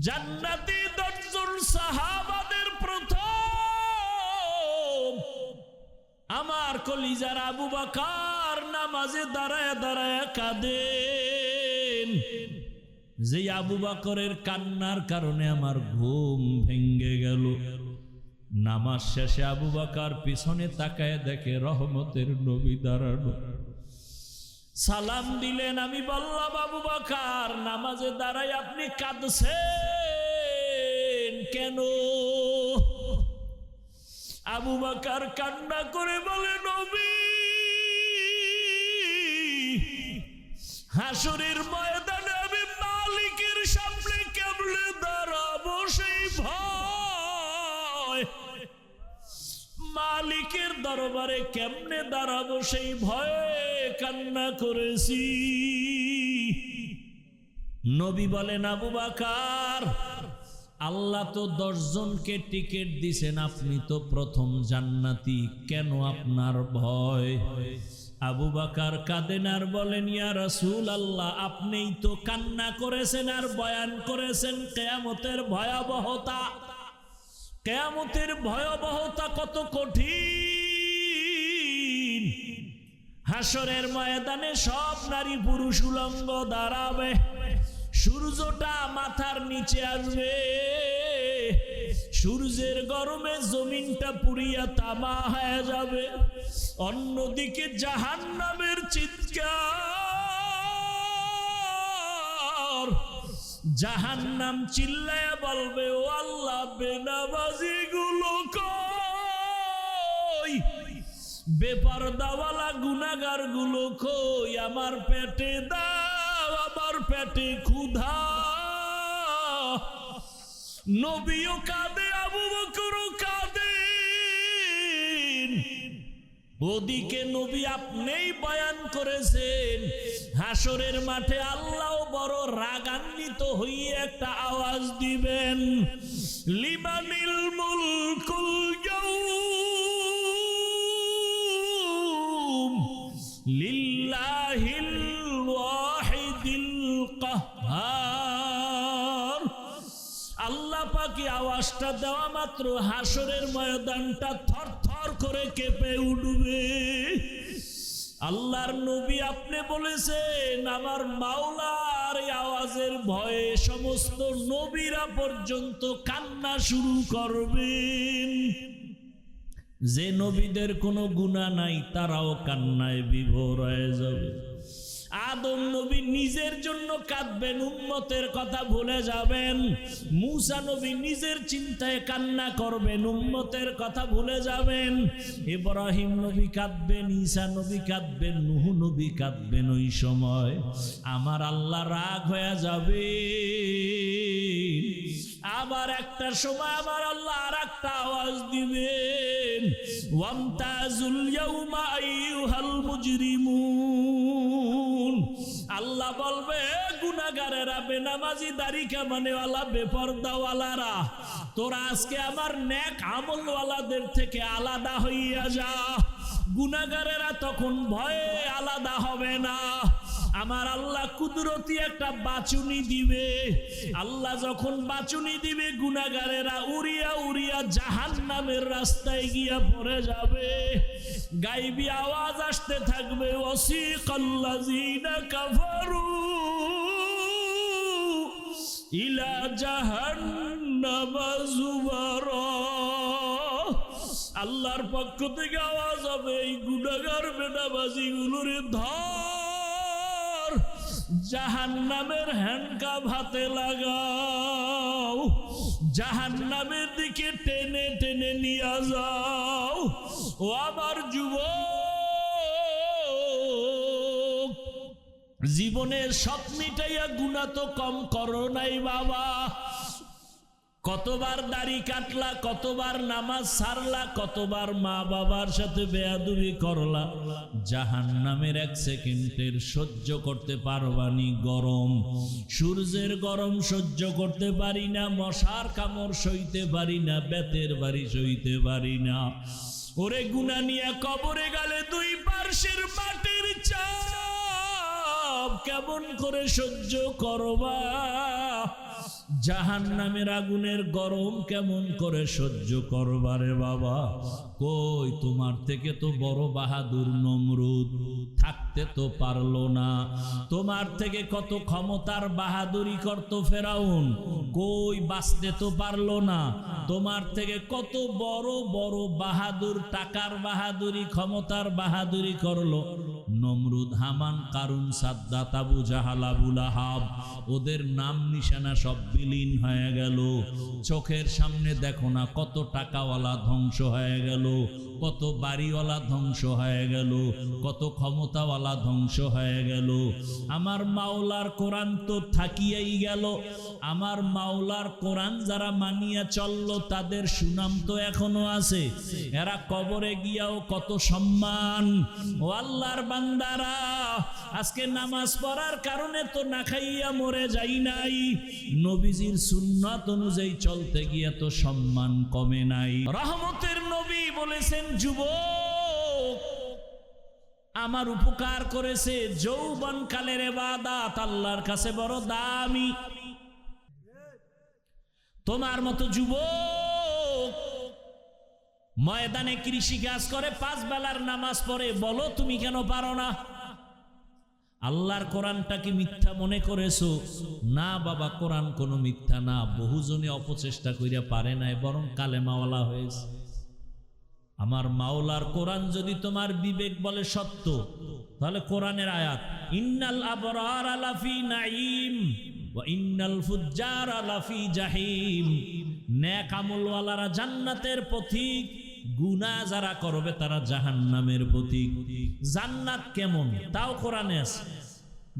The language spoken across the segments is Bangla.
জান্নাতি দশজন সাহাবাদের প্রথম। আমার কলিজার আবু বাকার নামাজে দাঁড়ায় দাঁড়ায় কাঁদেন। যে আবু বাকরের কান্নার কারণে আমার ঘুম ভেঙ্গে গেল। নামাজ শেষে আবু বাকার পিছনে তাকায় দেখে রহমতের নবী দাঁড়ানো সালাম দিলেন, আমি বললাম, আবু বাকার, নামাজে দাঁড়াই আপনি কাঁদছেন কেন? আবু বাকার কান্না করে বলে, নবী, হাসুরের ময়দানে আমি মালিকের সামনে কেমনে দাঁড়াবো সেই ভয় মালিকের দরবারে কেমনে দাঁড়াবো সেই ভয়ে কান্না করেছি। নবী বলেন, আবু বাকার, আল্লাহ তো দশজনকে টিকিট দিছেন, আপনি তো প্রথম জান্নাতি, কেন আপনার ভয়? আবু বাকার কাঁদেন আর বলেন, ইয়া রাসূল আল্লাহ আপনিই তো কান্না করেছেন আর বয়ান করেছেন, কেয়ামতের ভয়াবহতা। কেয়ামতের ভয়াবহতা কত কঠিন। হাসরের ময়দানে সব নারী পুরুষ উলঙ্গ দাঁড়াবে। সূর্যটা মাথার নিচে আসবে। সূর্যের গরমে জমিনটা পুড়িয়া তামা হয়ে যাবে। অন্যদিকে জাহান নামের চিৎকার। জাহান্নাম চিল্লায় বলবে, ও আল্লাহ বেনাবাজি গুলো বেপার দাওয়ালা গুনাগারগুলো কই? আমার পেটে দাও, আমার পেটে ক্ষুধা। নবীও কাঁদে, আবু বকরও ওদিকে নবী আপনিই বয়ান করেছেন। হাসরের মাঠে আল্লাহ বড় রাগান্বিত হয়ে একটা আওয়াজ দিবেন। লিমানিল মুলকুল লিল্লাহিল ওয়াহিদিল কাহ্হার আল্লাহ পাকি আওয়াজটা দেওয়া মাত্র হাসরের ময়দানটা থর করে কেঁপে উঠবে। আল্লাহর নবী আপনি বলেছেন, আমার মাওলার আওয়াজের ভয়ে সমস্ত নবীরা পর্যন্ত কান্না শুরু করবেন। যে নবীদের কোনো গুণা নাই, তারাও কান্নায় বিভোর হয়ে যাবে। আদম নবী নিজের জন্য কাঁদবেন, উম্মতের কথা ভুলে যাবেন। মুসা নবী নিজের চিন্তায় কান্না করবেন, উম্মতের কথা ভুলে যাবেন। ইব্রাহিম নবী কাঁদবেন, ঈসা নবী কাঁদবেন, নুহু নবী কাঁদবেন ওই সময়। আমার আল্লাহ রাগ হয়ে যাবে। আবার একটা সময় আমার আল্লাহ আর একটা আওয়াজ দিবেন। ওয়ামতাজুল ইয়াউমা আইয়ুহাল মুজরিমুন। আল্লাহ বলবে গুনাগারেরা বেনামাজি দাড়ি কামানেওয়ালা, বেপর্দাওয়ালারা, তোরা আজকে আমার ন্যাক আমলওয়ালাদের থেকে আলাদা হইয়া যা। গুনাগারেরা তখন ভয়ে আলাদা হবে না। আমার আল্লাহ কুদরতি একটা বাচুনি দিবে। আল্লাহ যখন বাচুনি দিবে গুনাগারেরা উড়িয়া উড়িয়া জাহান নামের রাস্তায় গিয়া পড়ে যাবে। গাইবি আওয়াজ আসতে থাকবে ওসিকাল্লাযীনা কাফারু ইলা জাহান্নামা আল্লাহর পক্ষ থেকে আওয়াজ হবে, এই গুনাগার বেনাবাজি গুলোরে ধর জাহান নামের হ্যান্ডকাপ হাতে লাগাও। জাহান নামের দিকে টেনে টেনে নিয়ে যাও। ও আমার যুব জীবনের সব মিটাইয়া গুণা তো কম করো নাই বাবা। কতবার দাড়ি কাটলা, কতবার নামাজ সারলা, কতবার মা বাবার সাথে বেয়াদুবি করলা। জাহান নামের এক সেকেন্ডের সহ্য করতে পারবানি গরম। সূর্যের গরম সহ্য করতে পারি না মশার কামড় সইতে পারি না বেতের বাড়ি সইতে পারি না ওরে গুনা নিয়ে কবরে গেলে দুই পার্শ্বের মাটির সব কেমন করে সহ্য করবা? জাহান নামের আগুনের গরম কেমন করে সহ্য করবারে বাবা? কই, তোমার থেকে তো বড় বাহাদুর নমরুদ থাকতে তো পারল না। তোমার থেকে কত ক্ষমতার বাহাদুরি করতো ফেরাউন? কই, বাঁচতে তো পারল না। তোমার থেকে কত বড় বড় বাহাদুর, টাকার বাহাদুরি, ক্ষমতার বাহাদুরি করল। নমরুদ হামান কারুন সাদ্দাত আবু জাহাল আহাব ওদের নাম নিশানা সব বিলীন হয়ে গেল। চোখের সামনে দেখো না কত টাকাওয়ালা ধ্বংস হয়ে গেল। কত বাড়িওয়ালা ধ্বংস হয়ে গেল, কত ক্ষমতাওয়ালা ধ্বংস হয়ে গেল। আমার মাওলার কোরআন তো থাকিয়াই গেল। আমার মাওলার কোরআন যারা মানিয়া চলল, তাদের সুনাম তো এখনও আছে। এরা কবরে গিয়াও কত সম্মান। ও আল্লাহর বান্দারা, আজকে নামাজ পড়ার কারণে তো না খাইয়া মরে যাই নাই। নবীজির সুন্নাত অনুযায়ী চলতে গিয়ে তো সম্মান কমে নাই। রহমতের নবী বলেছেন, যুবক, আমার উপকার করেছে যৌবন কালের এবাদাত আল্লাহর কাছে বড় দামি। তোমার মতো যুবক ময়দানে কৃষি কাজ করে, পাঁচ বেলার নামাজ পড়ে, বলো তুমি কেন পারো না? আল্লাহর কোরআনটা কি মিথ্যা মনে করেছ? না বাবা, কোরআন কোনো মিথ্যা না। বহুজনে অপচেষ্টা কইরা পারে নাই, বরং কালেমাওয়ালা হয়েছে। আমার মাওলার কোরআন যদি তোমার বিবেক বলে সত্য, তাহলে কোরআনের আয়াত, ইন্নাল আবরার আলাফি নাইম ইন্নাল ফুজ্জার আলাফি জাহিম। নেক আমলওয়ালারা জান্নাতের পথিক গুনাহ যারা করবে তারা জাহান্নামের পথিক জান্নাত কেমন? তাও কোরআনে আছে।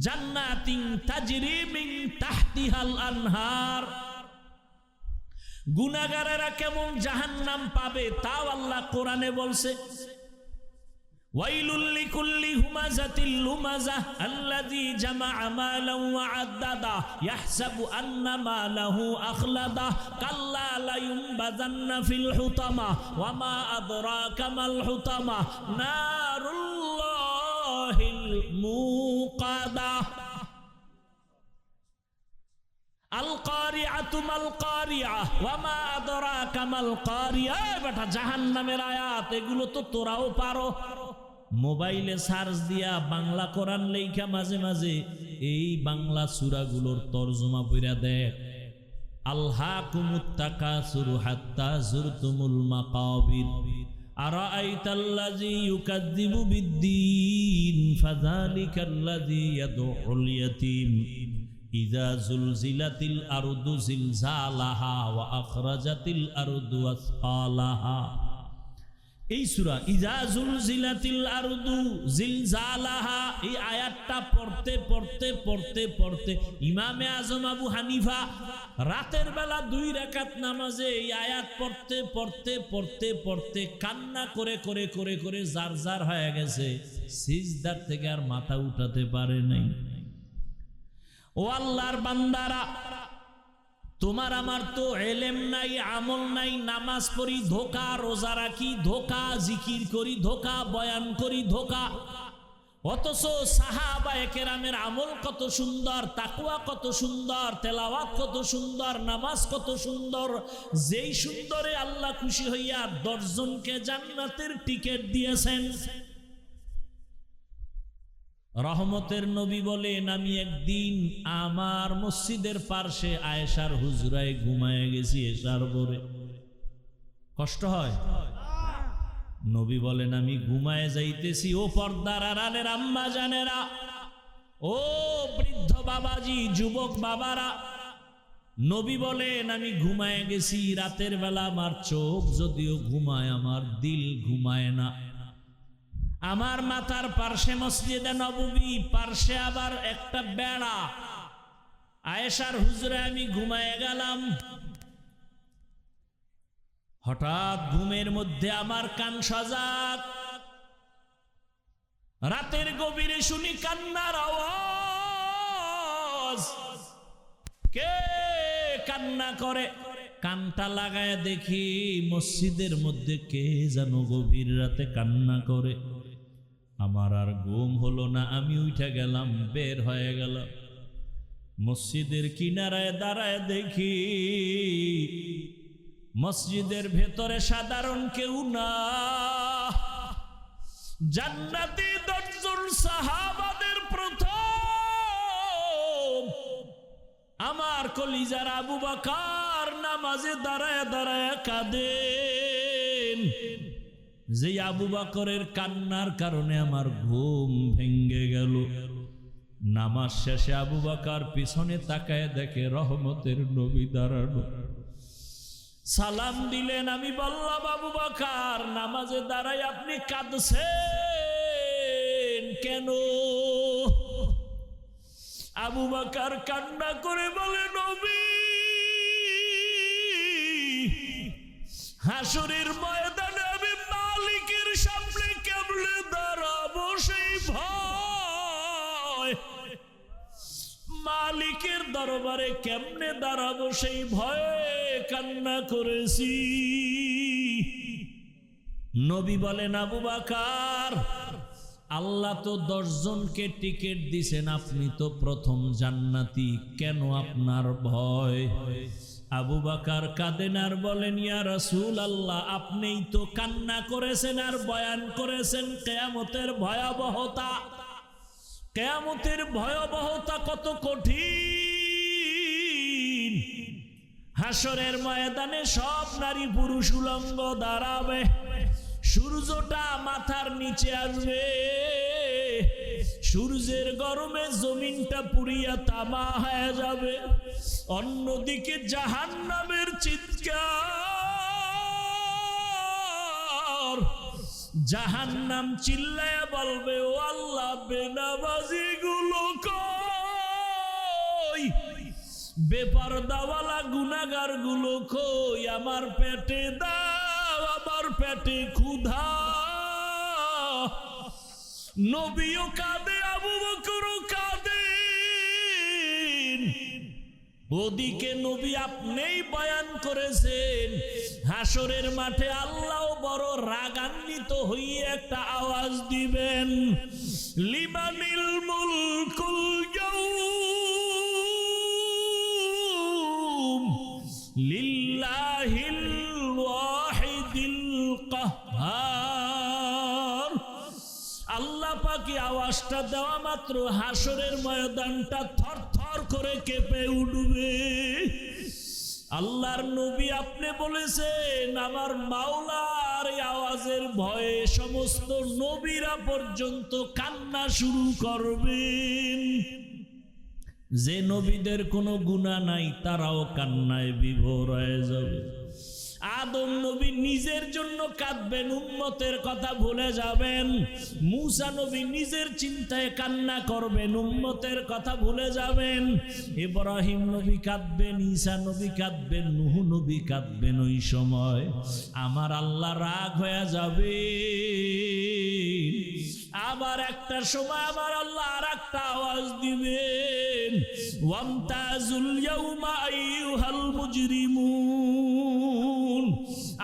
জান্নাতিন তাজরি মিন তাহতিহাল আনহার। গুনাগারেরা কেমন জাহান্নাম পাবে তাও আল্লাহ কোরআনে বলছে ওয়াইলুল বেটা জাহান্নামের আয়াত এগুলো তো তোরাও পারো মোবাইলে সার্চ দিয়া বাংলা কোরআন লেখা মাঝে মাঝে এই বাংলা সূরাগুলোর তরজমা পইরা দেখ আল্লাহ কুমুত্তাকাসুরু হাত্তা জুরতুমুল মাকাবির أرأيت الذي يكذب بالدين فذلك الذي يدعو اليتيم এই এই পড়তে পড়তে পড়তে পড়তে ইমামে আজম আবু হানিফা রাতের বেলা দুই রাকাত নামাজে এই আয়াত পড়তে পড়তে পড়তে পড়তে কান্না করে করে করে করে জার জার হয়ে গেছে। সিজদার থেকে আর মাথা উঠাতে পারে নাই। ও আল্লাহর বান্দারা, তোমার আমার তো এলেম নাই, আমল নাই, নামাজ পড়ি, ধোকা, রোজা রাখি, ধোকা, জিকির করি, ধোকা, বয়ান করি, ধোকা। অথচ সাহাবা একেরামের আমল কত সুন্দর তাকুয়া কত সুন্দর, তেলাওয়াত কত সুন্দর, নামাজ কত সুন্দর। যেই সুন্দরে আল্লাহ খুশি হইয়া দশজনকে জান্নাতের টিকিট দিয়েছেন। রহমতের নবী বলেন, আমি একদিন আমার মসজিদের পার্শ্বে আয়েশার হুজরায় ঘুমায় গেছি এসার পরে। কষ্ট হয়? নবী বলেন, আমি ঘুমায় যাইতেছি, ও পর্দার আড়ালের আম্মা জানেরা, ও বৃদ্ধ বাবাজি, যুবক বাবারা। নবী বলেন, আমি ঘুমায় গেছি, রাতের বেলা আমার চোখ যদিও ঘুমায়, আমার দিল ঘুমায় না। আমার মাথার পার্শ্বে মসজিদে নববী, পার্শ্বে আবার একটা বেড়া। আয়েশার হুজরে আমি ঘুমায় গেলাম। হঠাৎ ঘুমের মধ্যে আমার কান সজাগ। রাতের গভীরে শুনি কান্নার আওয়াজ। কে কান্না করে? কানটা লাগায় দেখি মসজিদের মধ্যে কে যেন গভীর রাতে কান্না করে? আমার আর ঘুম হলো না, আমি উঠে গেলাম, বের হয়ে গেল। মসজিদের কিনারায় দাঁড়ায় দেখি, মসজিদের ভেতরে সাধারণ কেউ না। জান্নাতি দশজন সাহাবাদের প্রথম। আমার কলিজার আবু বাকার নামাজে দাঁড়ায় দাঁড়ায় কাঁদেন যে আবু বাকরের কান্নার কারণে আমার ঘুম ভেঙ্গে গেল। নামাজ শেষে আবু বাকার পিছনে তাকায় দেখে রহমতের নবী দাঁড়ানো সালাম দিলেন, আমি বললাম, আবু বাকার, নামাজে দাঁড়াই আপনি কাঁদছেন কেন? আবু বাকার কান্না করে বলে, নবী, হাসুরের ময়দানে মালিকের দরবারে কেমনে দাঁড়াবো সেই ভয়ে কান্না করেছি। নবী বলেন, আবু বাকার, আল্লাহ তো দশজনকে টিকিট দিছেন, আপনি তো প্রথম জান্নাতি, কেন আপনার ভয়? আবু বাকার কাঁদেন আর বলেন, ইয়া রাসূল আল্লাহ আপনিই তো কান্না করেছেন আর বয়ান করেছেন। কেয়ামতের ভয়াবহতা কেয়ামতের ভয়াবহতা কত কঠিন। হাসরের ময়দানে সব নারী পুরুষ উলঙ্গ দাঁড়াবে। সূর্যটা মাথার নিচে আসবে। সূর্যের গরমে জমিনটা পুড়িয়া তামা হয়ে যাবে। অন্যদিকে জাহান নামের চিৎকার। জাহান্নাম চিল্লায়া বলবে, ও আল্লাহ বেনাবাজি গুলো বেপার দাওয়ালা গুনাগারগুলো কই? আমার পেটে দাও, আমার পেটে ক্ষুধা। নবীও কাঁদে আবু বকরও কাঁদে ওদিকে নবী আপনিই বয়ান করেছেন, হাসরের মাঠে আল্লাহ বড় রাগান্বিত হয়ে একটা আওয়াজ দিবেন লিমানিল মুলকুল আওয়াজটা দেওয়া মাত্র, হাসরের ময়দানটা থর থর করে কেঁপে উঠবে। আল্লাহর নবী আপনি বলেছেন, আমার মাওলার আওয়াজের ভয়ে সমস্ত নবীরা পর্যন্ত কান্না শুরু করবেন। যে নবীদের কোনো গুণা নাই, তারাও কান্নায় বিভোর হয়ে যাবে। আদম নবী নিজের জন্য কাঁদবেন, উম্মতের কথা ভুলে যাবেন। মুসা নবী নিজের চিন্তায় কান্না করবেন, উম্মতের কথা ভুলে যাবেন। ইব্রাহিম নবী কাঁদবেন, ঈসা নবী কাঁদবেন, নুহু নবী কাঁদবেন ওই সময়। আমার আল্লাহ রাগ হয়ে যাবে আবার একটা সময় আমার আল্লাহ আর একটা আওয়াজ দিবেন। ওয়ামতাজুল ইয়াউমা আইয়ুহাল মুজরিমুন।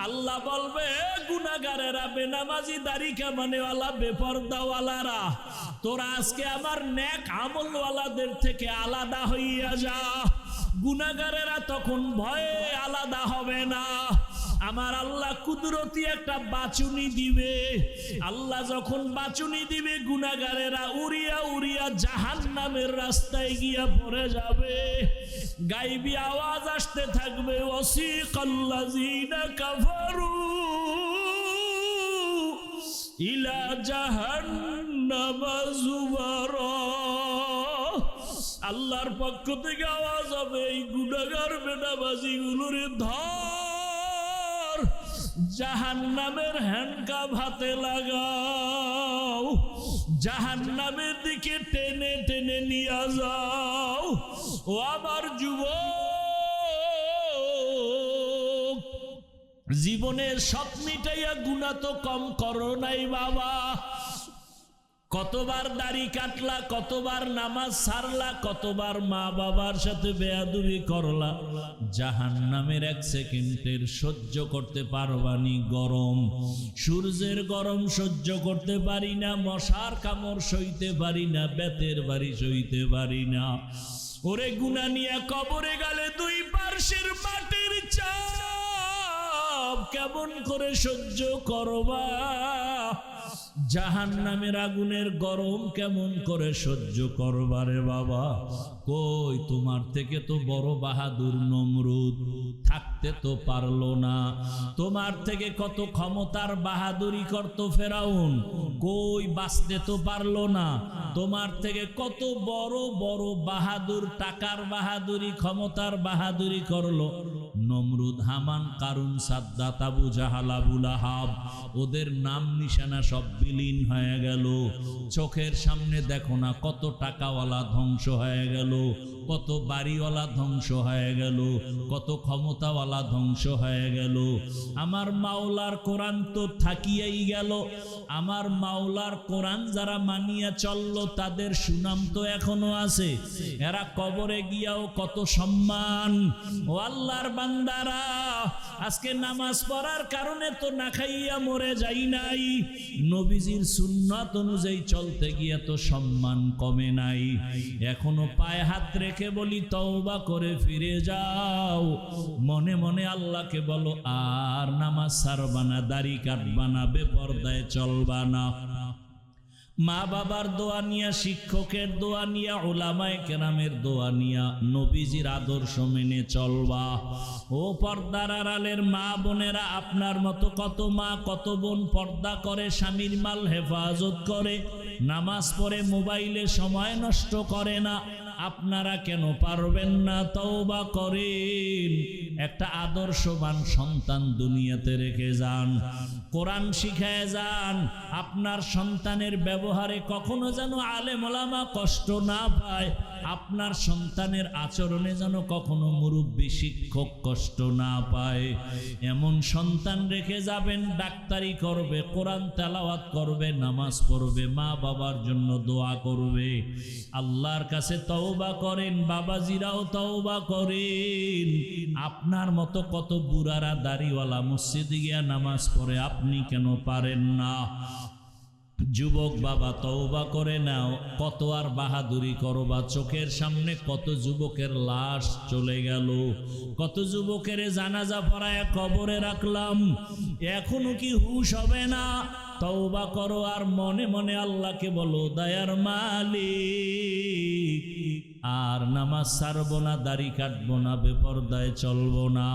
আল্লাহ বলবে গুনাগারেরা বেনামাজি দাড়ি কামানেওয়ালা, বেপর্দাওয়ালারা, তোরা আজকে আমার ন্যাক আমলওয়ালাদের থেকে আলাদা হইয়া যা। গুনাগারেরা তখন ভয়ে আলাদা হবে না। আমার আল্লাহ কুদরতি একটা বাচুনি দিবে। আল্লাহ যখন বাচুনি দিবে গুনাগারেরা উড়িয়া উড়িয়া জাহান নামের রাস্তায় গিয়া পড়ে যাবে। গাইবি আওয়াজ আসতে থাকবে ওসিকাল্লাযীনা কাফারু ইলা জাহান্নামা আল্লাহর পক্ষ থেকে আওয়াজ হবে, এই গুনাগার বেনাবাজি গুলোরে ধর জাহান নামের হ্যান্ডকাপ হাতে লাগাও। জাহান নামের দিকে টেনে টেনে নিয়ে যাও। ও আমার যুব জীবনের সব মিটাইয়া গুণা তো কম করো নাই বাবা। কতবার দাড়ি কাটলা, কতবার নামাজ সারলা, কতবার মা বাবার সাথে বেয়াদুবি করলা। জাহান নামের এক সেকেন্ডের সহ্য করতে পারবানি গরম। সূর্যের গরম সহ্য করতে পারি না মশার কামড় সইতে পারি না বেতের বাড়ি সইতে পারি না ওরে গুনা নিয়া কবরে গেলে দুই পার্শ্বের মাটির চাপ কেমন করে সহ্য করবা? জাহান নামের আগুনের গরম কেমন করে সহ্য করবারে বাবা? কই, তোমার থেকে তো বড় বাহাদুর নমরুদ থাকতে তো পারল না। তোমার থেকে কত ক্ষমতার বাহাদুরি করতো ফেরাউন? কই, বাঁচতে তো পারল না। তোমার থেকে কত বড় বড় বাহাদুর, টাকার বাহাদুরি, ক্ষমতার বাহাদুরি করল? নমরুদ হামান কারুন সাদ্দাত আবু জাহাল আহাব ওদের নাম নিশানা সব বিলীন হয়ে গেল। চোখের সামনে দেখো না কত টাকাওয়ালা ধ্বংস হয়ে গেল। কত বাড়িওয়ালা ধ্বংস হয়ে গেল, কত ক্ষমতাওয়ালা ধ্বংস হয়ে গেল। আমার মাওলার কোরআন তো থাকিয়াই গেল। আমার মাওলার কোরআন যারা মানিয়া চলল, তাদের সুনাম তো এখনও আছে। এরা কবরে গিয়াও কত সম্মান। ও আল্লাহর বান্দারা আজকে নামাজ পড়ার কারণে তো না খাইয়া মরে যাই নাই। নবীজির সুন্নত অনুযায়ী চলতে গিয়ে তো সম্মান কমে নাই। এখনও পায়ে হাত রেখে বলি, তওবা করে ফিরে যাও। মনে মনে আল্লাহকে বলো, আর নামাজ সারবানা দাড়ি কাটবানা বেপর্দায় চলবানা মা বাবার দোয়া নিয়া, শিক্ষকের দোয়া নিয়া ওলামায় কেরামের দোয়া নিয়া নবীজির আদর্শ মেনে চলবা। ও পর্দার আড়ালের মা বোনেরা, আপনার মতো কত মা, কত বোন পর্দা করে, স্বামীর মাল হেফাজত করে, নামাজ পড়ে, মোবাইলে সময় নষ্ট করে না, আপনারা কেন পারবেন না? তওবা করেন। একটা আদর্শবান সন্তান দুনিয়াতে রেখে যান। কোরআন শিখায় যান। আপনার সন্তানের ব্যবহারে কখনো যেন আলেমলামা কষ্ট না পায়। আপনার সন্তানের আচরণে যেন কখনো মুরব্বী শিক্ষক কষ্ট না পায়। এমন সন্তান রেখে যাবেন, ডাক্তারি করবে, কোরআন তেলাওয়াত করবে, নামাজ পড়বে, মা বাবার জন্য দোয়া করবে। আল্লাহর কাছে তওবা করেন, বাবাজিরাও তওবা করেন। আপনার মতো কত বুড়ারা দাড়িওয়ালা মসজিদে গিয়া নামাজ পড়ে, আপনি কেন পারেন না? যুবক বাবা তওবা করে নাও, কত আর বাহাদুরি করবা চোখের সামনে, কত যুবকের লাশ চলে গেল। কত যুবকের জানাজা পড়ায় কবরে রাখলাম, এখনও কি হুশ হবে না? তওবা করো আর মনে মনে আল্লাহকে বলো, দয়ার মালিক, আর নামাজ সারবো না, দাড়ি কাটবো না, বেপর্দায় চলবো না।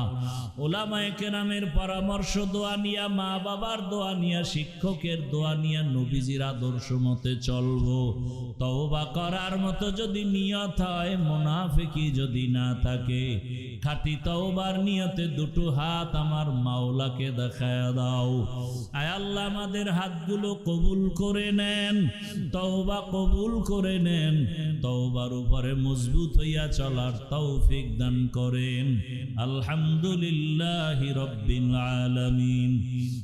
ওলামায় কেরামের পরামর্শ দোয়া নিয়া মা বাবার দোয়া নিয়া, শিক্ষকের দোয়া নিয়া নবীজির আদর্শ মতে চলবো। তওবা করার মতো যদি নিয়ত হয় মোনাফেকি যদি না থাকে, খাটি তওবার নিয়তে দুটো হাত আমার মাওলাকে দেখায় দাও। আয় আল্লাহ, আমাদের হাতগুলো কবুল করে নেন তওবা কবুল করে নেন তওবার উপরে মজবুত হইয়া চলার তৌফিক দান করেন আলহামদুলিল্লাহ রব্বিল আলামিন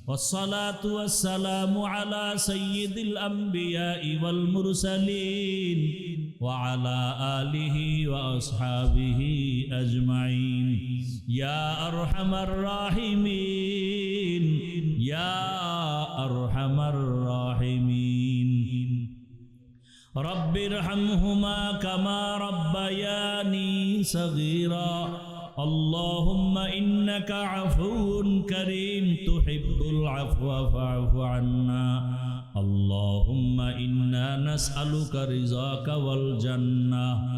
والصلاة والسلام على سيد الأنبياء والمرسلين وعلى آله وأصحابه أجمعين يا أرحم الراحمين يا أرحم الراحمين رب ارحمهما كما ربياني صغيرا اللهم إنك عفو كريم تحب العفو فاعف عنا اللهم إنا نسألك رضاك والجنة